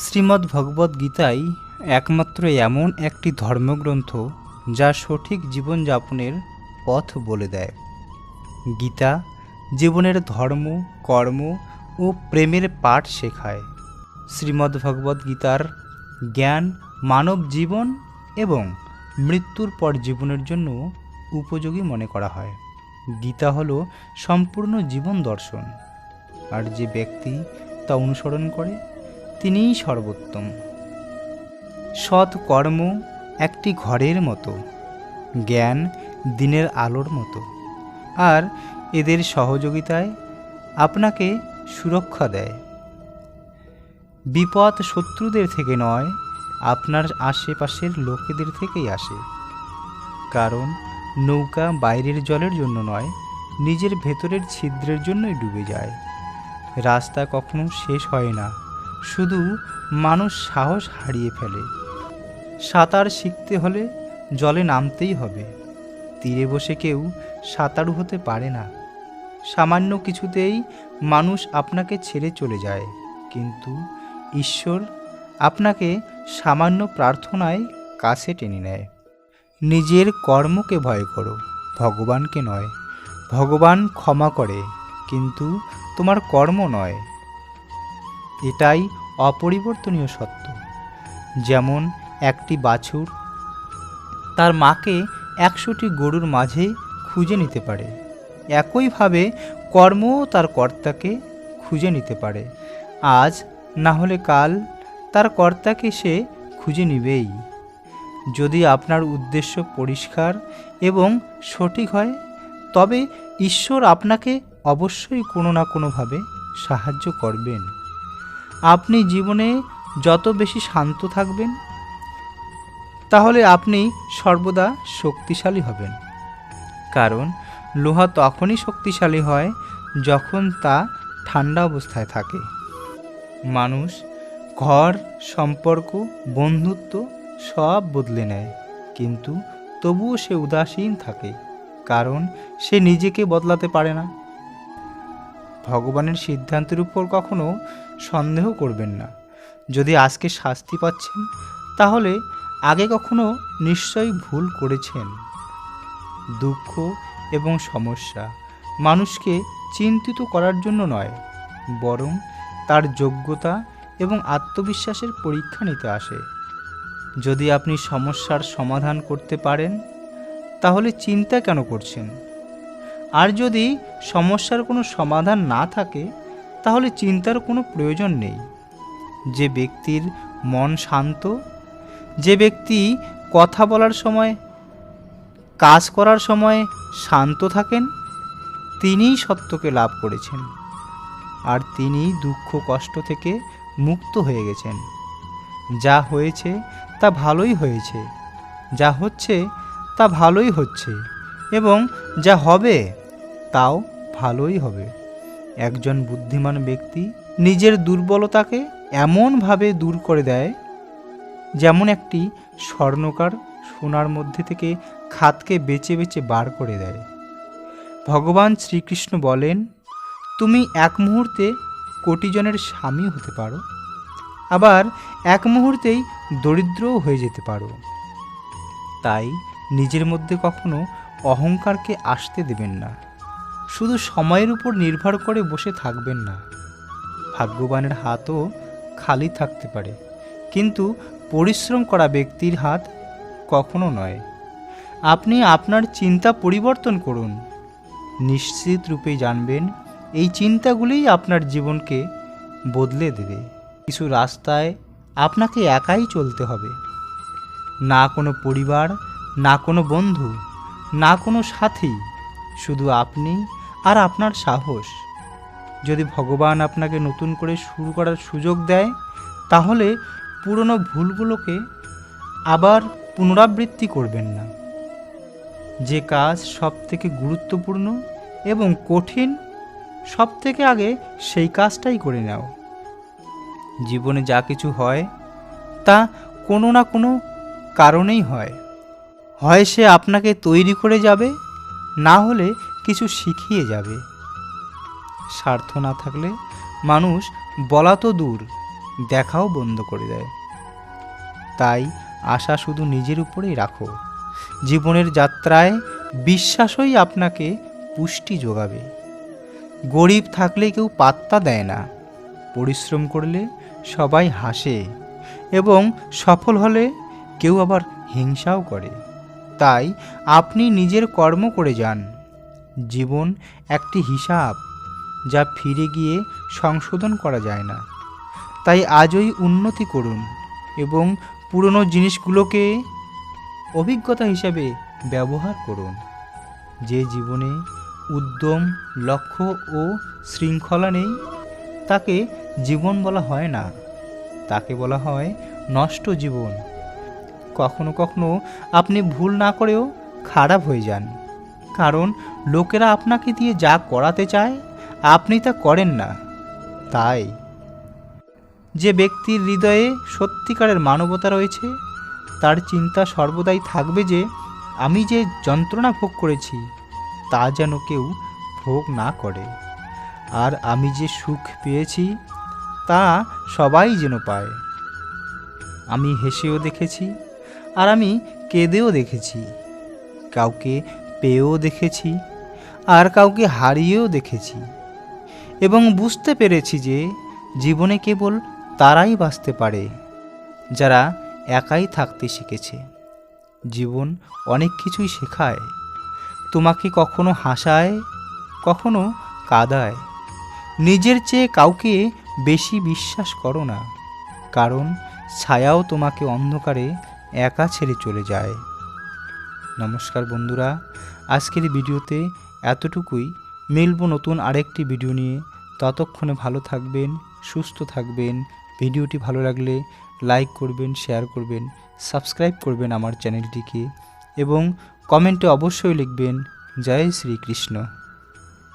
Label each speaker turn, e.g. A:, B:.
A: শ্রীমদ্ ভগবদ্ গীতাই একমাত্র এমন একটি ধর্মগ্রন্থ যা সঠিক জীবনযাপনের পথ বলে দেয়। গীতা জীবনের ধর্ম, কর্ম ও প্রেমের পাঠ শেখায়। শ্রীমদ্ ভগবদ্ গীতার জ্ঞান মানব জীবন এবং মৃত্যুর পর জীবনের জন্য উপযোগী মনে করা হয়। গীতা হলো সম্পূর্ণ জীবন দর্শন। আর যে ব্যক্তি তা অনুসরণ করে তিনিই সর্বোত্তম। সৎ কর্ম একটি ঘরের মতো, জ্ঞান দিনের আলোর মতো। আর এদের সহযোগিতায় আপনাকে সুরক্ষা দেয়। বিপদ শত্রুদের থেকে নয়, আপনার আশেপাশের লোকেদের থেকেই আসে। কারণ নৌকা বাইরের জলের জন্য নয়, নিজের ভেতরের ছিদ্রের জন্যই ডুবে যায়। রাস্তা কখনো শেষ হয় না। শুধু মানুষ সাহস হারিয়ে ফেলে। সাঁতার শিখতে হলে জলে নামতেই হবে। তীরে বসে কেউ সাঁতারু হতে পারে না। সামান্য কিছুতেই মানুষ আপনাকে ছেড়ে চলে যায়। কিন্তু ঈশ্বর আপনাকে সামান্য প্রার্থনায় কাছে টেনে নেয়। নিজের কর্মকে ভয় করো, ভগবানকে নয়। ভগবান ক্ষমা করে, কিন্তু তোমার কর্ম নয়। এটাই অপরিবর্তনীয় সত্য। যেমন একটি বাছুর তার মাকে একশোটি গরুর মাঝে খুঁজে নিতে পারে। একইভাবে কর্মও তার কর্তাকে খুঁজে নিতে পারে। আজ না হলে কাল তার কর্তাকে সে খুঁজে নিবেই। যদি আপনার উদ্দেশ্য পরিষ্কার এবং সঠিক হয়, তবে ঈশ্বর আপনাকে অবশ্যই কোনো না কোনোভাবে সাহায্য করবেন। আপনি জীবনে যত বেশি শান্ত থাকবেন, তাহলে আপনি সর্বদা শক্তিশালী হবেন। কারণ লোহা তখনই শক্তিশালী হয় যখন তা ঠান্ডা অবস্থায় থাকে। মানুষ, ঘর, সম্পর্ক, বন্ধুত্ব সব বদলে নেয়, কিন্তু তবুও সে উদাসীন থাকে, কারণ সে নিজেকে বদলাতে পারে না। ভগবানের সিদ্ধান্তের উপর কখনো সন্দেহ করবেন না। যদি আজকে শাস্তি পাচ্ছেন, তাহলে আগে কখনো নিশ্চয়ই ভুল করেছেন। দুঃখ এবং সমস্যা মানুষকে চিন্তিত করার জন্য নয়, বরং তার যোগ্যতা এবং আত্মবিশ্বাসের পরীক্ষা নিতে আসে। যদি আপনি সমস্যার সমাধান করতে পারেন, তাহলে চিন্তা কেন করছেন? আর যদি সমস্যার কোনো সমাধান না থাকে, তাহলে চিন্তার কোনো প্রয়োজন নেই। যে ব্যক্তির মন শান্ত, যে ব্যক্তি কথা বলার সময়, কাজ করার সময় শান্ত থাকেন, তিনিই সত্যকে লাভ করেছেন। আর তিনি দুঃখ, কষ্ট থেকে মুক্ত হয়ে গেছেন। যা হয়েছে তা ভালোই হয়েছে, যা হচ্ছে তা ভালোই হচ্ছে। এবং যা হবে, তাও ভালোই হবে। একজন বুদ্ধিমান ব্যক্তি নিজের দুর্বলতাকে এমনভাবে দূর করে দেয়, যেমন একটি স্বর্ণকার সোনার মধ্যে থেকে খাতকে বেছে বেছে বার করে দেয়। ভগবান শ্রীকৃষ্ণ বলেন, তুমি এক মুহূর্তে কোটিজনের স্বামী হতে পারো, আবার এক মুহূর্তেই দরিদ্রও হয়ে যেতে পারো। তাই নিজের মধ্যে কখনো অহংকারকে আসতে দেবেন না। শুধু সময়ের উপর নির্ভর করে বসে থাকবেন না। ভাগ্যবানের হাতও খালি থাকতে পারে। কিন্তু পরিশ্রম করা ব্যক্তির হাত কখনো নয়। আপনি আপনার চিন্তা পরিবর্তন করুন। নিশ্চিত রূপে জানবেন, এই চিন্তাগুলিই আপনার জীবনকে বদলে দেবে। কিছু রাস্তায় আপনাকে একাই চলতে হবে। না কোনো পরিবার, না কোনো বন্ধু না কোনো সাথী, শুধু আপনি আর আপনার সাহস। যদি ভগবান আপনাকে নতুন করে শুরু করার সুযোগ দেয়, তাহলে পুরনো ভুলগুলোকে আবার পুনরাবৃত্তি করবেন না। যে কাজ সব থেকে গুরুত্বপূর্ণ এবং কঠিন সব থেকে আগে সেই কাজটাই করে নাও। জীবনে যা কিছু হয়, তা কোনো না কোনো কারণেই হয়। হয় সে আপনাকে তৈরি করে যাবে, না হলে কিছু শিখিয়ে যাবে। স্বার্থ না থাকলে মানুষ বলা তো দূর, দেখাও বন্ধ করে দেয়। তাই আশা শুধু নিজের উপরেই রাখো। জীবনের যাত্রায় বিশ্বাসই আপনাকে পুষ্টি যোগাবে। গরিব থাকলে কেউ পাত্তা দেয় না। পরিশ্রম করলে সবাই হাসে এবং সফল হলে কেউ আবার হিংসাও করে। তাই আপনি নিজের কর্ম করে যান। জীবন একটি হিসাব, যা ফিরে গিয়ে সংশোধন করা যায় না। তাই আজই উন্নতি করুন এবং পুরনো জিনিসগুলোকে অভিজ্ঞতা হিসাবে ব্যবহার করুন। যে জীবনে উদ্যম, লক্ষ্য ও শৃঙ্খলা নেই, তাকে জীবন বলা হয় না। তাকে বলা হয় নষ্ট জীবন। কখনো কখনো আপনি ভুল না করেও খারাপ হয়ে যান। কারণ লোকেরা আপনাকে দিয়ে যা করাতে চায়, আপনি তা করেন না। তাই যে ব্যক্তির হৃদয়ে সত্যিকারের মানবতা রয়েছে, তার চিন্তা সর্বদাই থাকবে যে, আমি যে যন্ত্রণা ভোগ করেছি, তা যেন কেউ ভোগ না করে। আর আমি যে সুখ পেয়েছি, তা সবাই যেন পায়। আমি হেসেও দেখেছি আর আমি কেঁদেও দেখেছি, কাউকে পেয়েও দেখেছি, আর কাউকে হারিয়েও দেখেছি। এবং বুঝতে পেরেছি যে জীবনে কেবল তারাই বাঁচতে পারে, যারা একাই থাকতে শিখেছে। জীবন অনেক কিছুই শেখায়, তোমাকে কখনো হাসায়, কখনো কাদায়। নিজের চেয়ে কাউকে বেশি বিশ্বাস করো না, কারণ ছায়াও তোমাকে অন্ধকারে একা ছেড়ে চলে যায়। নমস্কার বন্ধুরা, আজকের ভিডিওতে এতটুকুই। মিলব নতুন আরেকটি ভিডিও নিয়ে। ততক্ষণে ভালো থাকবেন, সুস্থ থাকবেন। ভিডিওটি ভালো লাগলে লাইক করবেন, শেয়ার করবেন, সাবস্ক্রাইব করবেন আমার চ্যানেলটিকে। এবং কমেন্টে অবশ্যই লিখবেন, জয় শ্রীকৃষ্ণ।